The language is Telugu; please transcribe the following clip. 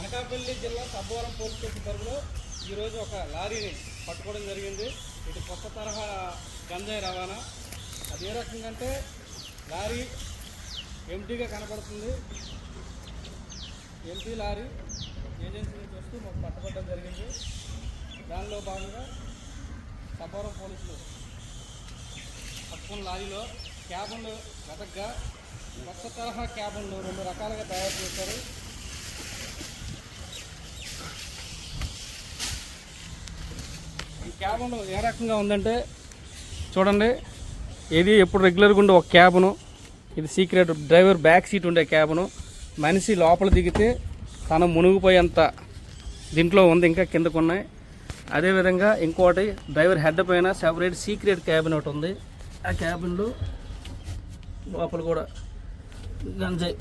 అనకాపల్లి జిల్లా సబ్బవరం పోలీస్ స్టేషన్ పరిధిలో ఈరోజు ఒక లారీని పట్టుకోవడం జరిగింది. ఇది కొత్త తరహా గంజాయి రవాణా. అది ఏ రకంగా అంటే లారీ ఎంటీగా కనపడుతుంది. ఎంటీ లారీ ఏజెన్సీ నుంచి వస్తూ మాకు పట్టుకోవడం జరిగింది. దానిలో భాగంగా సబ్బవరం పోలీసులు పట్టుకున్న లారీలో క్యాబన్లు వెతగ్గా కొత్త తరహా క్యాబన్లు రెండు రకాలుగా తయారు చేశారు. ఈ క్యాబన్ ఏ రకంగా ఉందంటే చూడండి ఇది ఎప్పుడు రెగ్యులర్గా ఉండే ఒక క్యాబును. ఇది సీక్రెట్ డ్రైవర్ బ్యాక్ సీట్ ఉండే క్యాబును. మనిషి లోపల దిగితే తను మునిగిపోయేంత దీంట్లో ఉంది ఇంకా కిందకు ఉన్నాయి. అదేవిధంగా ఇంకోటి డ్రైవర్ హెడ్ పైన సెపరేట్ సీక్రెట్ క్యాబిన్ ఒకటి ఉంది. ఆ క్యాబిన్లో లోపల కూడా గంజాయి